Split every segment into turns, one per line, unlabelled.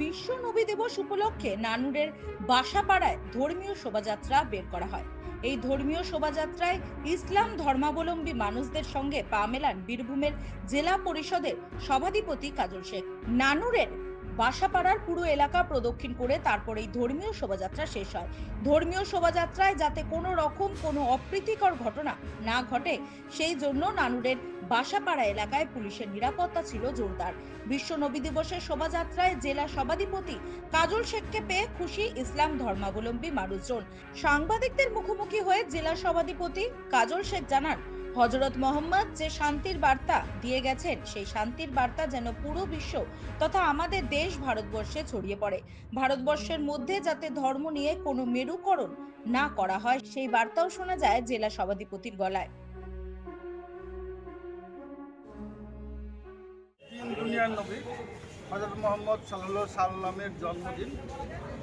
বিশ্ব নবী দিবস উপলক্ষে নানুরের বাসাপাড়ায় ধর্মীয় শোভাযাত্রা বের করা হয়। এই ধর্মীয় শোভাযাত্রায় ইসলাম ধর্মাবলম্বী মানুষদের সঙ্গে পা মেলান বীরভূমের জেলা পরিষদের সভাধিপতি কাজল শেখ। নানুরের বাসাপাড়ার পুরো এলাকা প্রদক্ষিণ করে তারপর এই ধর্মীয় শোভাযাত্রা শেষ হয়। ধর্মীয় শোভাযাত্রায় যাতে কোনো রকম কোনো অপ্রীতিকর ঘটনা না ঘটে, সেই জন্য নানুরের বাসাপাড়া এলাকায় পুলিশের নিরাপত্তা ছিল জোরদার। বিশ্ব নবী দিবসের শোভাযাত্রায় জেলা সভাধিপতি কাজল শেখকে পেয়ে খুশি ইসলাম ধর্মাবলম্বী মানুষজন। সাংবাদিকদের মুখোমুখি হয়ে জেলা সভাধিপতি কাজল শেখ জানান, হজরত মোহাম্মদ যে শান্তির বার্তা দিয়ে গেছেন, সেই শান্তির বার্তা যেন পুরো বিশ্ব তথা আমাদের দেশ ভারতবর্ষে ছড়িয়ে পড়ে। ভারতবর্ষের মধ্যে যাতে ধর্ম নিয়ে কোনো মেরুকরণ না করা হয়, সেই বার্তাও শোনা যায় জেলা সভাধিপতির গলায়।
দুনিয়ার নবী হজরত মোহাম্মদ সাল্লাহ সাল্লামের জন্মদিন।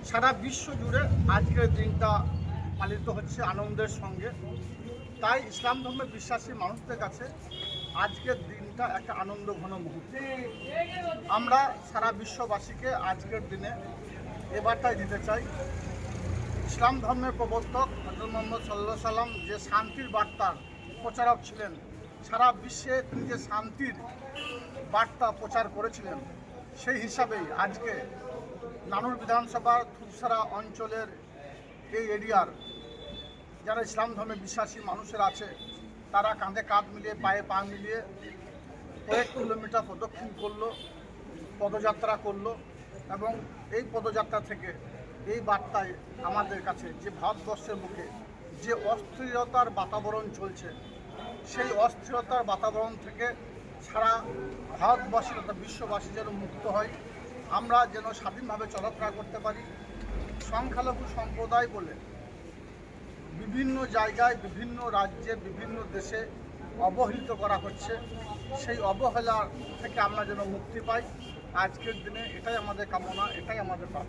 সারা বিশ্ব জুড়ে আজকের দিনটা পালিত হচ্ছে আনন্দের সঙ্গে। তাই ইসলাম ধর্মে বিশ্বাসী মানুষদের কাছে আজকের দিনটা একটা আনন্দ ঘন মুহূর্ত। আমরা সারা বিশ্ববাসীকে আজকের দিনে এবারটাই দিতে চাই। ইসলাম ধর্মের প্রবর্তক হজরত মোহাম্মদ সাল্লাহ সাল্লাম যে শান্তির বার্তার প্রচারক ছিলেন সারা বিশ্বে তিনি যে শান্তির বার্তা প্রচার করেছিলেন, সেই হিসাবেই আজকে নানুর বিধানসভার থুপসারা অঞ্চলের এই এরিয়ার যারা ইসলাম ধর্মে বিশ্বাসী মানুষের আছে, তারা কাঁধে কাঁধ মিলিয়ে, পায়ে পা মিলিয়ে কয়েক কিলোমিটার প্রদক্ষিণ করল, পদযাত্রা করল এবং এই পদযাত্রা থেকে এই বার্তায় আমাদের কাছে যে ভারতবর্ষের মুখে যে অস্থিরতার বাতাবরণ চলছে সেই অস্থিরতার বাতাবরণ থেকে সারা ভারতবাসী তথা বিশ্ববাসী যেন মুক্ত হয়। আমরা যেন স্বাধীনভাবে চলাফেরা করতে পারি। সংখ্যালঘু সম্প্রদায় বলে বিভিন্ন জায়গায়, বিভিন্ন রাজ্যে, বিভিন্ন দেশে অবহেলিত করা হচ্ছে। সেই অবহেলা থেকে আমরা যেন মুক্তি পাই। আজকের দিনে এটাই আমাদের কামনা, এটাই আমাদের